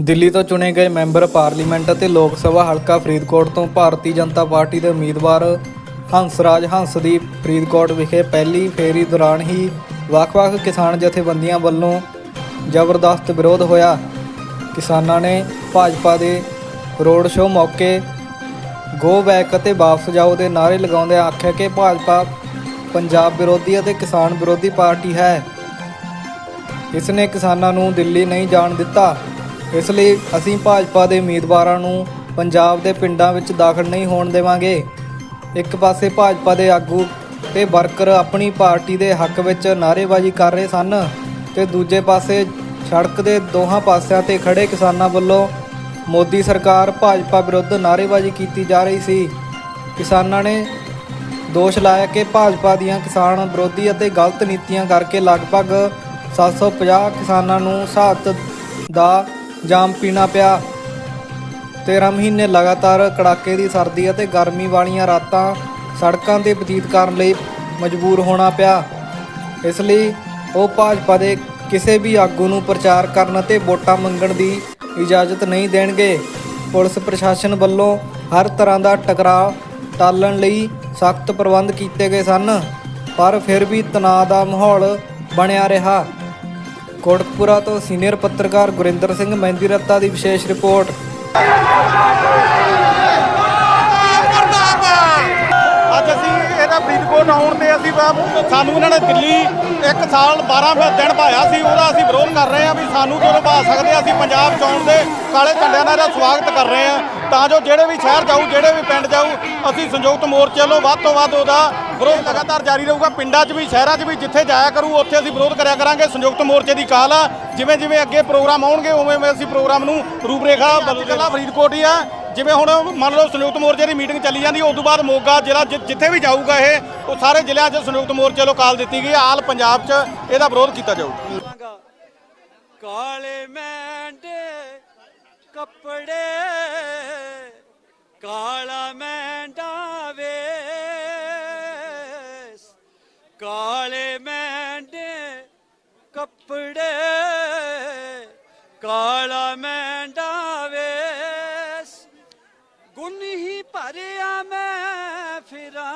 ਦਿੱਲੀ ਤੋਂ ਚੁਣੇ ਗਏ ਮੈਂਬਰ ਪਾਰਲੀਮੈਂਟ ਅਤੇ ਲੋਕ ਸਭਾ ਹਲਕਾ ਫਰੀਦਕੋਟ ਤੋਂ ਭਾਰਤੀ ਜਨਤਾ ਪਾਰਟੀ ਦੇ ਉਮੀਦਵਾਰ ਹੰਸਰਾਜ ਹੰਸ ਦੀ ਫਰੀਦਕੋਟ ਵਿਖੇ ਪਹਿਲੀ ਫੇਰੀ ਦੌਰਾਨ ਹੀ ਵੱਖ-ਵੱਖ ਕਿਸਾਨ ਜਥੇਬੰਦੀਆਂ ਵੱਲੋਂ ਜ਼ਬਰਦਸਤ ਵਿਰੋਧ ਹੋਇਆ। ਕਿਸਾਨਾਂ ਨੇ ਭਾਜਪਾ ਦੇ ਰੋਡ ਸ਼ੋਅ ਮੌਕੇ ਗੋ ਬੈਕ ਅਤੇ ਵਾਪਸ ਜਾਓ ਦੇ ਨਾਅਰੇ ਲਗਾਉਂਦੇ ਆਖਿਆ ਕਿ ਭਾਜਪਾ ਪੰਜਾਬ ਵਿਰੋਧੀ ਅਤੇ ਕਿਸਾਨ ਵਿਰੋਧੀ ਪਾਰਟੀ ਹੈ। ਇਸ ਨੇ ਕਿਸਾਨਾਂ ਨੂੰ ਦਿੱਲੀ ਨਹੀਂ ਜਾਣ ਦਿੱਤਾ। ਇਸ ਲਈ ਅਸੀਂ ਭਾਜਪਾ ਦੇ ਉਮੀਦਵਾਰਾਂ ਨੂੰ ਪੰਜਾਬ ਦੇ ਪਿੰਡਾਂ ਵਿੱਚ ਦਾਖਲ ਨਹੀਂ ਹੋਣ ਦੇਵਾਂਗੇ। ਇੱਕ ਪਾਸੇ ਭਾਜਪਾ ਦੇ ਆਗੂ ਤੇ ਵਰਕਰ ਆਪਣੀ ਪਾਰਟੀ ਦੇ ਹੱਕ ਵਿੱਚ ਨਾਅਰੇਬਾਜ਼ੀ ਕਰ ਰਹੇ ਸਨ ਤੇ ਦੂਜੇ ਪਾਸੇ ਸੜਕ ਦੇ ਦੋਹਾਂ ਪਾਸਿਆਂ ਤੇ ਖੜੇ ਕਿਸਾਨਾਂ ਵੱਲੋਂ ਮੋਦੀ ਸਰਕਾਰ ਭਾਜਪਾ ਵਿਰੁੱਧ ਨਾਅਰੇਬਾਜ਼ੀ ਕੀਤੀ ਜਾ ਰਹੀ ਸੀ। ਕਿਸਾਨਾਂ ਨੇ ਦੋਸ਼ ਲਾਇਆ ਕਿ ਭਾਜਪਾ ਦੀਆਂ ਕਿਸਾਨ ਵਿਰੋਧੀ ਅਤੇ ਗਲਤ ਨੀਤੀਆਂ ਕਰਕੇ ਲਗਭਗ 750 ਕਿਸਾਨਾਂ ਨੂੰ ਸਹਾਇਤ ਦਾ ਜਾਮ ਪੀਣਾ ਪਿਆ। 13 ਮਹੀਨੇ ਲਗਾਤਾਰ ਕੜਾਕੇ ਦੀ ਸਰਦੀ ਅਤੇ ਗਰਮੀ ਵਾਲੀਆਂ ਰਾਤਾਂ ਸੜਕਾਂ ਤੇ ਬਤੀਤ ਕਰਨ ਲਈ ਮਜਬੂਰ ਹੋਣਾ ਪਿਆ। ਇਸ ਲਈ ਉਹ ਭਾਜਪਾ ਦੇ ਕਿਸੇ ਵੀ ਆਗੂ ਨੂੰ ਪ੍ਰਚਾਰ ਕਰਨ ਅਤੇ ਵੋਟਾਂ ਮੰਗਣ ਦੀ ਇਜਾਜ਼ਤ ਨਹੀਂ ਦੇਣਗੇ। ਪੁਲਿਸ ਪ੍ਰਸ਼ਾਸਨ ਵੱਲੋਂ ਹਰ ਤਰ੍ਹਾਂ ਦਾ ਟਕਰਾਅ ਟਾਲਣ ਲਈ ਸਖਤ ਪ੍ਰਬੰਧ ਕੀਤੇ ਗਏ ਸਨ, ਪਰ ਫਿਰ ਵੀ ਤਣਾਅ ਦਾ ਮਾਹੌਲ ਬਣਿਆ ਰਿਹਾ। ਕੋਟਕਪੁਰਾ ਤੋਂ ਸੀਨੀਅਰ ਪੱਤਰਕਾਰ ਗੁਰਿੰਦਰ ਸਿੰਘ ਮਹਿੰਦੀ ਰੱਤਾ ਦੀ ਵਿਸ਼ੇਸ਼ ਰਿਪੋਰਟ। ਅੱਜ ਅਸੀਂ ਇਹਦਾ ਫਰੀਦਕੋਟ ਆਉਣ ਤੇ ਅਸੀਂ ਬਾ- ਸਾਨੂੰ ਇਹਨਾਂ ਨੇ ਦਿੱਲੀ ਇੱਕ ਸਾਲ 12 ਫਿਰ ਦਿਨ ਭਾਇਆ ਸੀ, ਉਹਦਾ ਅਸੀਂ ਵਿਰੋਧ ਕਰ ਰਹੇ ਹਾਂ ਵੀ ਸਾਨੂੰ ਕਿਉਂ ਭਾ ਸਕਦੇ ਅਸੀਂ ਪੰਜਾਬ ਚੋਣ ਦੇ ਕਾਲੇ ਝੰਡਿਆਂ ਨਾਲ ਇਹਦਾ ਸਵਾਗਤ ਕਰ ਰਹੇ ਹਾਂ। ਤਾਂ ਜੋ ਜਿਹੜੇ ਵੀ ਸ਼ਹਿਰ ਜਾਊ, ਜਿਹੜੇ ਵੀ ਪਿੰਡ ਜਾਊ, ਅਸੀਂ ਸੰਯੁਕਤ ਮੋਰਚੇ ਵੱਲੋਂ ਵੱਧ ਤੋਂ ਵੱਧ ਉਹਦਾ ਵਿਰੋਧ ਲਗਾਤਾਰ ਜਾਰੀ ਰਹੂਗਾ। ਪਿੰਡਾਂ 'ਚ ਵੀ, ਸ਼ਹਿਰਾਂ 'ਚ ਵੀ, ਜਿੱਥੇ ਜਾਇਆ ਕਰੂ, ਉੱਥੇ ਅਸੀਂ ਵਿਰੋਧ ਕਰਿਆ ਕਰਾਂਗੇ। ਸੰਯੁਕਤ ਮੋਰਚੇ ਦੀ ਕਾਲ ਆ। ਜਿਵੇਂ ਜਿਵੇਂ ਅੱਗੇ ਪ੍ਰੋਗਰਾਮ ਆਉਣਗੇ ਉਵੇਂ ਉਵੇਂ ਅਸੀਂ ਪ੍ਰੋਗਰਾਮ ਨੂੰ ਰੂਪਰੇਖਾ ਬਦਲਣਾ ਫਰੀਦਕੋਟ ਹੀ ਆ। ਜਿਵੇਂ ਹੁਣ ਮੰਨ ਲਓ ਸੰਯੁਕਤ ਮੋਰਚੇ ਦੀ ਮੀਟਿੰਗ ਚੱਲੀ ਜਾਂਦੀ ਉਸ ਤੋਂ ਬਾਅਦ ਮੋਗਾ ਜ਼ਿਲ੍ਹਾ ਜਿੱਥੇ ਵੀ ਜਾਊਗਾ ਇਹ, ਉਹ ਸਾਰੇ ਜ਼ਿਲ੍ਹਿਆਂ 'ਚ ਸੰਯੁਕਤ ਮੋਰਚੇ ਵੱਲੋਂ ਕਾਲ ਦਿੱਤੀ ਗਈ ਆਲ ਪੰਜਾਬ 'ਚ ਇਹਦਾ ਵਿਰੋਧ ਕੀਤਾ ਜਾਊਗਾ ਕਾਲੇ ਮੈਂਡੇ, ਕੱਪੜੇ, ਕਾਲਾ ਮੈਂਡਾ ਵੇਸ ਕਾਲੇ ਭਰਿਆ ਮੈਂ ਫਿਰਾ।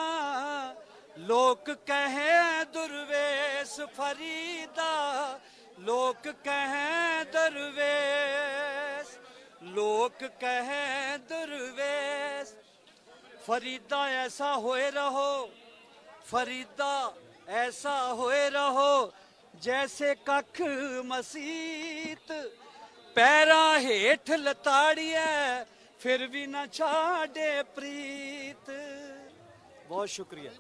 ਲੋਕ ਕਹੇ ਦਰਵੇਸ਼ ਫਰੀਦਾ। ਲੋਕ ਕਹੇ ਦਰਵੇਸ਼। ਲੋਕ ਕਹੇ ਦਰਵੇਸ਼। ਫਰੀਦਾ ਐਸਾ ਹੋਏ ਰਹੋ। ਫਰੀਦਾ ਐਸਾ ਹੋਏ ਰਹੋ, ਜੈਸੇ ਕੱਖ ਮਸੀਤ। ਪੈਰਾ ਹੇਠ ਲਤਾੜੀਐ ਫਿਰ ਵੀ ਨਾ ਛਾੜੇ ਪ੍ਰੀਤ। ਬਹੁਤ ਸ਼ੁਕਰੀਆ।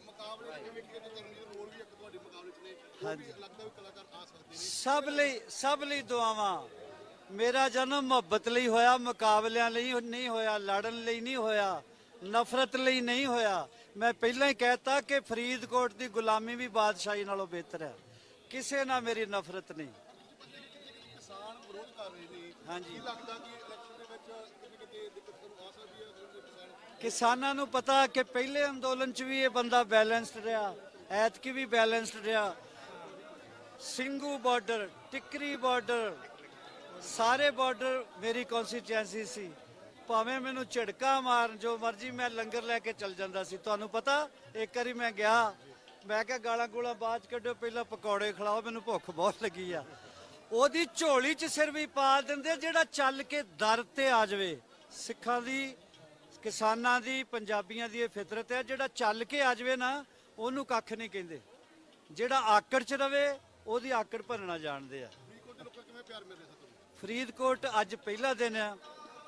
ਸਭ ਲਈ ਸਭ ਲਈ ਦੁਆਵਾਂ। ਮੇਰਾ ਜਨਮ ਮੁਹੱਬਤ ਲਈ ਹੋਇਆ ਮੁਕਾਬਲਿਆਂ ਲਈ ਨਹੀਂ ਹੋਇਆ ਲੜਨ ਲਈ ਨਹੀਂ ਹੋਇਆ ਨਫ਼ਰਤ ਲਈ ਨਹੀਂ ਹੋਇਆ। ਮੈਂ ਪਹਿਲਾਂ ਹੀ ਕਹਿਤਾ ਕਿ ਫਰੀਦਕੋਟ ਦੀ ਗੁਲਾਮੀ ਵੀ ਬਾਦਸ਼ਾਹੀ ਨਾਲੋਂ ਬਿਹਤਰ ਹੈ। ਕਿਸੇ ਨਾਲ ਮੇਰੀ ਨਫ਼ਰਤ ਨਹੀਂ। ਹਾਂਜੀ। ਲੱਗਦਾ ਕਿ ਕਿਸਾਨਾਂ ਨੂੰ ਪਤਾ ਕਿ ਪਹਿਲੇ ਅੰਦੋਲਨ 'ਚ ਵੀ ਇਹ ਬੰਦਾ ਬੈਲੈਂਸਡ ਰਿਹਾ, ਐਤਕੀ ਵੀ ਬੈਲੈਂਸਡ ਰਿਹਾ। ਸਿੰਘੂ ਬਾਰਡਰ ਟਿਕਰੀ ਬਾਰਡਰ ਸਾਰੇ ਬਾਰਡਰ ਮੇਰੀ ਕਨਸਟੀਚੁਐਂਸੀ ਸੀ। ਭਾਵੇਂ ਮੈਨੂੰ ਝੜਕਾ ਮਾਰਨ, ਜੋ ਮਰਜ਼ੀ ਮੈਂ ਲੰਗਰ ਲੈ ਕੇ ਚੱਲ ਜਾਂਦਾ ਸੀ, ਤੁਹਾਨੂੰ ਪਤਾ, ਇੱਕ ਵਾਰੀ ਮੈਂ ਗਿਆ, ਮੈਂ ਕਿਹਾ ਗਾਲਾਂ ਗੂਲਾਂ ਬਾਅਦ ਕੱਢੋ, ਪਹਿਲਾਂ ਪਕੌੜੇ ਖਿਲਾਓ, ਮੈਨੂੰ ਭੁੱਖ ਬਹੁਤ ਲੱਗੀ ਆ। ਉਹਦੀ ਝੋਲੀ 'ਚ ਸਿਰ ਵੀ ਪਾ ਦਿੰਦੇ ਜਿਹੜਾ ਚੱਲ ਕੇ ਦਰ ਤੇ ਆ ਜਾਵੇ। ਸਿੱਖਾਂ ਦੀ, ਕਿਸਾਨਾਂ ਦੀ, ਪੰਜਾਬੀਆਂ ਦੀ ਇਹ ਫਿਤਰਤ ਹੈ, ਜਿਹੜਾ ਚੱਲ ਕੇ ਆ ਜਾਵੇ ਨਾ, ਉਹਨੂੰ ਕੱਖ ਨਹੀਂ ਕਹਿੰਦੇ। ਜਿਹੜਾ ਆਕੜ 'ਚ ਰਵੇ, ਉਹਦੀ ਆਕੜ ਭਰਨਾ ਜਾਣਦੇ ਆ। ਫਰੀਦਕੋਟ ਅੱਜ ਪਹਿਲਾ ਦਿਨ ਆ।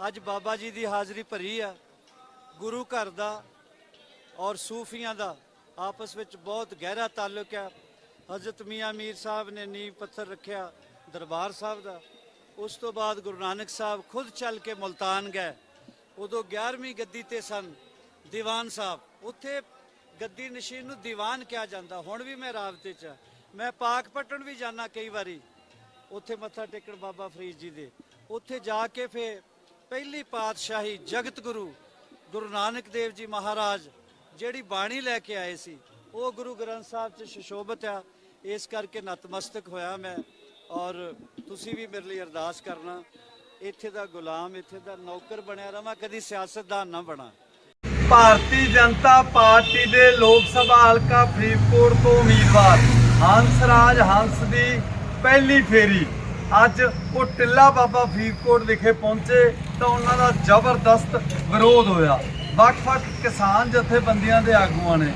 ਅੱਜ ਬਾਬਾ ਜੀ ਦੀ ਹਾਜ਼ਰੀ ਭਰੀ ਆ। ਗੁਰੂ ਘਰ ਦਾ ਔਰ ਸੂਫੀਆਂ ਦਾ ਆਪਸ ਵਿੱਚ ਬਹੁਤ ਗਹਿਰਾ ਤਾਲੁਕ ਆ। ਹਜ਼ਰਤ ਮੀਆਂ ਮੀਰ ਸਾਹਿਬ ਨੇ ਨੀਂਹ ਪੱਥਰ ਰੱਖਿਆ। ਦਰਬਾਰ ਸਾਹਿਬ ਦਾ, ਉਸ ਤੋਂ ਬਾਅਦ ਗੁਰੂ ਨਾਨਕ ਸਾਹਿਬ ਖੁਦ ਚੱਲ ਕੇ ਮੁਲਤਾਨ ਗਏ। ਉਦੋਂ 11ਵੀਂ ਗੱਦੀ ਤੇ ਸਨ ਦੀਵਾਨ ਸਾਹਿਬ। ਉੱਥੇ ਗੱਦੀ ਨਸ਼ੀਨ ਨੂੰ ਦੀਵਾਨ ਕਿਹਾ ਜਾਂਦਾ। ਹੁਣ ਵੀ ਮੈਂ ਰਾਬਤੇ 'ਚ ਆ। ਮੈਂ ਪਾਕਪਟਨ ਵੀ ਜਾਣਾ ਕਈ ਵਾਰੀ। ਉੱਥੇ ਮੱਥਾ ਟੇਕਣ ਬਾਬਾ ਫਰੀਦ ਜੀ ਦੇ। ਉੱਥੇ ਜਾ ਕੇ ਫੇ ਪਹਿਲੀ ਪਾਤਸ਼ਾਹੀ ਜਗਤ ਗੁਰੂ ਗੁਰੂ ਨਾਨਕ ਦੇਵ ਜੀ ਮਹਾਰਾਜ ਜਿਹੜੀ ਬਾਣੀ ਲੈ ਕੇ ਆਏ ਸੀ, ਉਹ ਗੁਰੂ ਗ੍ਰੰਥ ਸਾਹਿਬ 'ਚ ਸ਼ਸ਼ੋਭਤ ਆ। ਇਸ ਕਰਕੇ ਨਤਮਸਤਕ ਹੋਇਆ ਮੈਂ। ਔਰ ਤੁਸੀਂ ਵੀ ਮੇਰੇ ਲਈ ਅਰਦਾਸ ਕਰਨਾ, ਇੱਥੇ ਦਾ ਗੁਲਾਮ, ਇੱਥੇ ਦਾ ਨੌਕਰ ਬਣਿਆ ਰਵਾਂ, ਕਦੀ ਸਿਆਸਤਦਾਨ ਨਾ ਬਣਾ। ਭਾਰਤੀ ਜਨਤਾ ਪਾਰਟੀ ਦੇ ਲੋਕ ਸਭਾ ਹਲਕਾ ਫਰੀਦਕੋਟ ਤੋਂ ਉਮੀਦਵਾਰ ਹੰਸਰਾਜ ਹੰਸ ਦੀ ਪਹਿਲੀ ਫੇਰੀ। ਅੱਜ ਉਹ ਟਿੱਲਾ ਬਾਬਾ ਫਰੀਦਕੋਟ ਵਿਖੇ ਪਹੁੰਚੇ ਤਾਂ ਉਹਨਾਂ ਦਾ ਜ਼ਬਰਦਸਤ ਵਿਰੋਧ ਹੋਇਆ। ਵੱਖ-ਵੱਖ ਕਿਸਾਨ ਜਥੇਬੰਦੀਆਂ ਦੇ ਆਗੂਆਂ ਨੇ,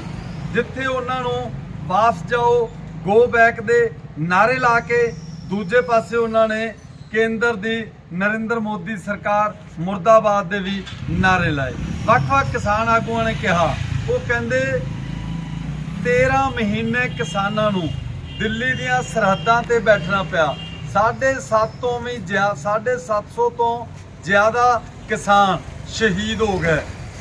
ਜਿੱਥੇ ਉਹਨਾਂ ਨੂੰ ਵਾਪਸ ਜਾਓ ਗੋ ਬੈਕ ਦੇ ਨਾਰੇ ਲਾ ਕੇ ਦੂਜੇ ਪਾਸੇ ਉਹਨਾਂ ਨੇ ਕੇਂਦਰ ਦੀ ਨਰਿੰਦਰ ਮੋਦੀ ਸਰਕਾਰ ਮੁਰਦਾਬਾਦ ਦੇ ਵੀ ਨਾਰੇ ਲਾਏ। ਵੱਖ-ਵੱਖ ਕਿਸਾਨ ਆਗੂਆਂ ਨੇ ਕਿਹਾ, ਉਹ ਕਹਿੰਦੇ 13 ਮਹੀਨੇ ਕਿਸਾਨਾਂ ਨੂੰ ਦਿੱਲੀ ਦੀਆਂ ਸਰਹੱਦਾਂ ਤੇ ਬੈਠਣਾ ਪਿਆ। 7.5 ਤੋਂ ਵੀ ਜ਼ਿਆਦਾ 750 ਤੋਂ ਜ਼ਿਆਦਾ ਕਿਸਾਨ ਸ਼ਹੀਦ ਹੋ ਗਏ।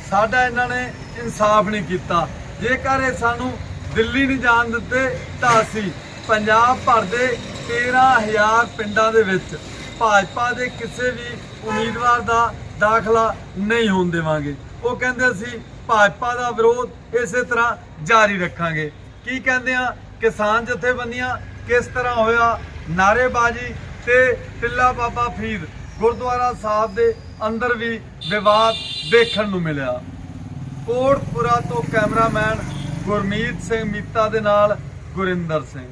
ਸਾਡਾ ਇਹਨਾਂ ਨੇ ਇਨਸਾਫ ਨਹੀਂ ਕੀਤਾ। ਜੇਕਰ ਇਹ ਸਾਨੂੰ ਦਿੱਲੀ ਨਹੀਂ ਜਾਣ ਦਿੱਤੇ, ਤਾਂ ਅਸੀਂ ਪੰਜਾਬ ਭਰ ਦੇ 13000 ਪਿੰਡਾਂ ਦੇ ਵਿੱਚ ਭਾਜਪਾ ਦੇ ਕਿਸੇ ਵੀ ਉਮੀਦਵਾਰ ਦਾ ਦਾਖਲਾ ਨਹੀਂ ਹੋਣ ਦੇਵਾਂਗੇ। ਉਹ ਕਹਿੰਦੇ ਅਸੀਂ ਭਾਜਪਾ ਦਾ ਵਿਰੋਧ ਇਸੇ ਤਰ੍ਹਾਂ ਜਾਰੀ ਰੱਖਾਂਗੇ। ਕੀ ਕਹਿੰਦੇ ਆ? ਕਿਸਾਨ ਜਥੇਬੰਦੀਆਂ ਕਿਸ ਤਰ੍ਹਾਂ ਹੋਇਆ? ਨਾਰੇਬਾਜ਼ੀ ਤੇ ਟਿੱਲਾ ਬਾਬਾ ਫਰੀਦ ਗੁਰਦੁਆਰਾ ਸਾਹਿਬ ਦੇ ਅੰਦਰ ਵੀ ਵਿਵਾਦ ਦੇਖਣ ਨੂੰ ਮਿਲਿਆ। ਕੋਟਪੁਰਾ ਤੋਂ ਕੈਮਰਾਮੈਨ ਗੁਰਮੀਤ ਸਿੰਘ ਮੀਤਾ ਦੇ ਨਾਲ ਗੁਰਿੰਦਰ ਸਿੰਘ।